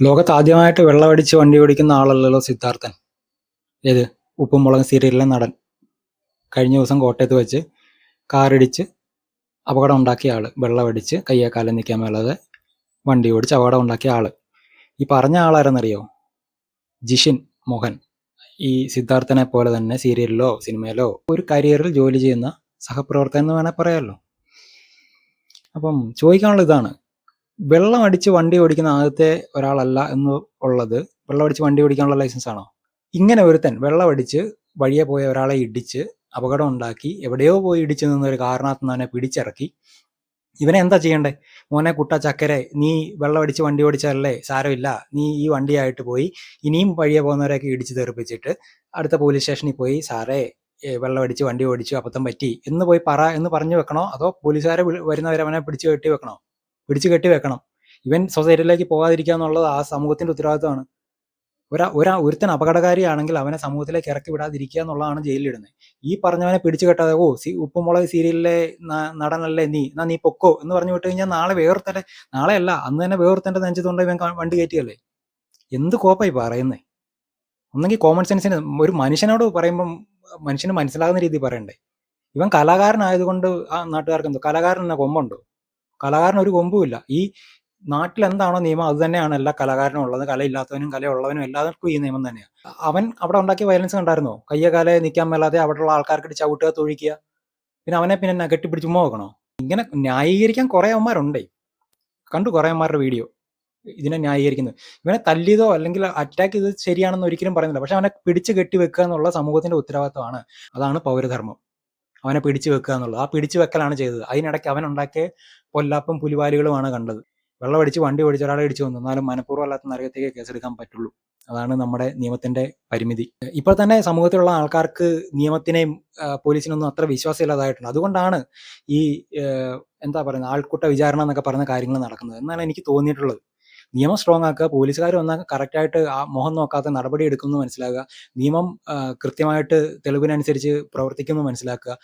ലോകത്ത് ആദ്യമായിട്ട് വെള്ളമടിച്ച് വണ്ടി ഓടിക്കുന്ന ആളല്ലല്ലോ സിദ്ധാർത്ഥൻ. ഏത്? ഉപ്പും മുളകും സീരിയലിലെ നടൻ. കഴിഞ്ഞ ദിവസം കോട്ടയത്ത് വെച്ച് കാറിടിച്ച് അപകടം ഉണ്ടാക്കിയ ആൾ. വെള്ളമടിച്ച് കയ്യെ കാലം നിൽക്കാൻ മേലാതെ വണ്ടി ഓടിച്ച് അപകടം ഉണ്ടാക്കിയ ആൾ. ഈ പറഞ്ഞ ആളാരെന്നറിയോ? ജിഷിൻ മോഹൻ. ഈ സിദ്ധാർത്ഥനെ പോലെ തന്നെ സീരിയലിലോ സിനിമയിലോ ഒരു കരിയറിൽ ജോലി ചെയ്യുന്ന സഹപ്രവർത്തകൻ എന്ന് വേണേൽ പറയാമല്ലോ അപ്പം ചോദിക്കാനുള്ള ഇതാണ്. വെള്ളം അടിച്ച് വണ്ടി ഓടിക്കുന്ന ആദ്യത്തെ ഒരാളല്ല എന്ന് ഉള്ളത്. വെള്ളം അടിച്ച് വണ്ടി ഓടിക്കാനുള്ള ലൈസൻസ് ആണോ? ഇങ്ങനെ ഒരുത്തൻ വെള്ളം അടിച്ച് വഴിയെ പോയ ഒരാളെ ഇടിച്ച് അപകടം ഉണ്ടാക്കി എവിടെയോ പോയി ഇടിച്ചു നിന്ന ഒരു കാരണത്ത് നിന്ന് അവനെ പിടിച്ചിറക്കി. ഇവനെ എന്താ ചെയ്യണ്ടേ? മോനെ കുട്ട ചക്കരെ നീ വെള്ളം അടിച്ച് വണ്ടി ഓടിച്ചതല്ലേ സാരമില്ല. നീ ഈ വണ്ടിയായിട്ട് പോയി ഇനിയും വഴിയെ പോകുന്നവരെയൊക്കെ ഇടിച്ച് തെറിപ്പിച്ചിട്ട് അടുത്ത പോലീസ് സ്റ്റേഷനിൽ പോയി സാറേ വെള്ളം അടിച്ച് വണ്ടി ഓടിച്ചു അബദ്ധം പറ്റി. എന്ന് പോയി പറ എന്ന് പറഞ്ഞു വെക്കണോ? അതോ പോലീസുകാരെ വരുന്നവരെ അവനെ പിടിച്ചു കെട്ടി വെക്കണോ? പിടിച്ചു കെട്ടി വെക്കണം. ഇവൻ സൊസൈറ്റിയിലേക്ക് പോകാതിരിക്കുക എന്നുള്ളത് ആ സമൂഹത്തിന്റെ ഉത്തരവാദിത്തമാണ് ഒരാ ഒരാ ഒരുത്തൻ അപകടകാരിയാണെങ്കിൽ അവനെ സമൂഹത്തിലേക്ക് ഇറക്കി വിടാതിരിക്കുക എന്നുള്ളതാണ് ജയിലിലിടുന്നത്. ഈ പറഞ്ഞവനെ പിടിച്ചു കെട്ടാതെ ഓ സി ഉപ്പുമുളക് സീരിയലിലെ നടനല്ലേ നീ? എന്നാ നീ പൊക്കോ? എന്ന് പറഞ്ഞു വിട്ട് കഴിഞ്ഞാൽ നാളെ വേർത്തന്റെ നാളെ അല്ല അന്ന് തന്നെ വേർത്തന്റെ നെഞ്ചത്തുകൊണ്ട് ഇവൻ വണ്ടി കയറ്റിയല്ലേ? എന്ത് കോപ്പായി പറയുന്നേ? ഒന്നെങ്കിൽ കോമൺ സെൻസിന് ഒരു മനുഷ്യനോട് പറയുമ്പം മനുഷ്യന് മനസ്സിലാകുന്ന രീതിയിൽ പറയണ്ടേ? ഇവൻ കലാകാരനായതുകൊണ്ട് ആ നാട്ടുകാർക്ക് എന്തോ കലാകാരൻ എന്ന കൊമ്പുണ്ടോ? കലാകാരൻ ഒരു കൊമ്പുമില്ല ഈ നാട്ടിൽ എന്താണോ നിയമം അത് തന്നെയാണ് എല്ലാ കലാകാരനും ഉള്ളത്. കലയില്ലാത്തവനും കലയുള്ളവനും എല്ലാവർക്കും ഈ നിയമം തന്നെയാണ് അവൻ അവിടെ ഉണ്ടാക്കിയ വയലൻസ് കണ്ടായിരുന്നോ? കയ്യ കാലെ നിൽക്കാൻ മേലാതെ അവിടെയുള്ള ആൾക്കാർക്ക് ചവിട്ടുക തൊഴിക്കുക. പിന്നെ അവനെ പിന്നെ കെട്ടിപ്പിടിച്ച് നോക്കണോ വെക്കണോ? ഇങ്ങനെ ന്യായീകരിക്കാൻ കുറേ അവന്മാരുണ്ടേ. കണ്ടു കുറെ അവന്മാരുടെ വീഡിയോ ഇതിനെ ന്യായീകരിക്കുന്നത്. ഇവനെ തല്ലിയതോ അല്ലെങ്കിൽ അറ്റാക്ക് ചെയ്തത് ശരിയാണെന്ന് ഒരിക്കലും പറയുന്നില്ല. പക്ഷെ അവനെ പിടിച്ച് കെട്ടി വെക്കുക എന്നുള്ള സമൂഹത്തിന്റെ ഉത്തരവാദിത്തമാണ് അതാണ് പൗരധർമ്മം. അവനെ പിടിച്ചു വെക്കുക എന്നുള്ളത്. ആ പിടിച്ചു വെക്കലാണ് ചെയ്തത്. അതിനിടയ്ക്ക് അവൻ ഉണ്ടാക്കിയ പൊല്ലാപ്പും പുലിവാലുകളുമാണ് കണ്ടത്. വെള്ളം അടിച്ച് വണ്ടി ഓടിച്ച ഒരാളെ ഇടിച്ചു വന്നു എന്നാലും മനഃപൂർവം അല്ലാത്ത നരകത്തേക്ക് കേസെടുക്കാൻ പറ്റുള്ളൂ. അതാണ് നമ്മുടെ നിയമത്തിന്റെ പരിമിതി. ഇപ്പോൾ തന്നെ സമൂഹത്തിലുള്ള ആൾക്കാർക്ക് നിയമത്തിനെയും പോലീസിനൊന്നും അത്ര വിശ്വാസമില്ലാതായിട്ടുണ്ട്. അതുകൊണ്ടാണ് ഈ എന്താ പറയുന്നത് ആൾക്കൂട്ട വിചാരണ എന്നൊക്കെ പറയുന്ന കാര്യങ്ങൾ നടക്കുന്നത്. എന്നാണ് എനിക്ക് തോന്നിയിട്ടുള്ളത്. നിയമം സ്ട്രോങ് ആക്കുക പോലീസുകാർ വന്നാൽ കറക്റ്റായിട്ട് ആ മുഖം നോക്കാത്ത നടപടി എടുക്കുമെന്ന് മനസ്സിലാക്കുക. നിയമം കൃത്യമായിട്ട് തെളിവിനനുസരിച്ച് പ്രവർത്തിക്കുന്നു മനസ്സിലാക്കുക.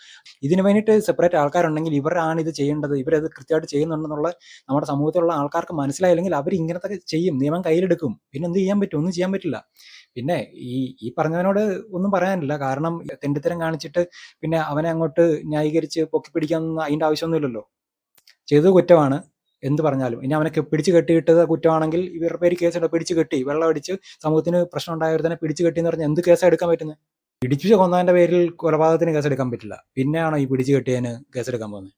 ഇതിനു വേണ്ടിയിട്ട് സെപ്പറേറ്റ് ആൾക്കാരുണ്ടെങ്കിൽ ഇവരാണ് ഇത് ചെയ്യേണ്ടത് ഇവരത് കൃത്യമായിട്ട് ചെയ്യുന്നുണ്ടെന്നുള്ള നമ്മുടെ സമൂഹത്തിലുള്ള ആൾക്കാർക്ക് മനസ്സിലായില്ലെങ്കിൽ അവർ ഇങ്ങനത്തെ ചെയ്യും. നിയമം കയ്യിലെടുക്കും. പിന്നെ എന്ത് ചെയ്യാൻ പറ്റും? ഒന്നും ചെയ്യാൻ പറ്റില്ല. പിന്നെ ഈ ഈ പറഞ്ഞവനോട് ഒന്നും പറയാനില്ല. കാരണം തെണ്ടിത്തരം കാണിച്ചിട്ട് പിന്നെ അവനെ അങ്ങോട്ട് ന്യായീകരിച്ച് പൊക്കി പിടിക്കാൻ അതിന്റെ ആവശ്യമൊന്നുമില്ലല്ലോ. ചെയ്തത് കുറ്റമാണ്. എന്ത് പറഞ്ഞാലും. ഇനി അവനെ പിടിച്ചു പിടിച്ച് കെട്ടിയിട്ടത് കുറ്റമാണെങ്കിൽ ഇവരുടെ പേര് കേസുണ്ട് പിടിച്ചു കെട്ടി. വെള്ളം അടിച്ച് സമൂഹത്തിന് പ്രശ്നം ഉണ്ടായവർ തന്നെ പിടിച്ചു കെട്ടി എന്ന് പറഞ്ഞാൽ എന്ത് കേസാണ് എടുക്കാൻ പറ്റുന്നത്? ഇടിച്ചു കൊന്നതിന്റെ പേരിൽ കൊലപാതകത്തിന് കേസെടുക്കാൻ പറ്റില്ല. പിന്നെയാണോ ഈ പിടിച്ചു കെട്ടിയതിന് കേസെടുക്കാൻ പോകുന്നത്?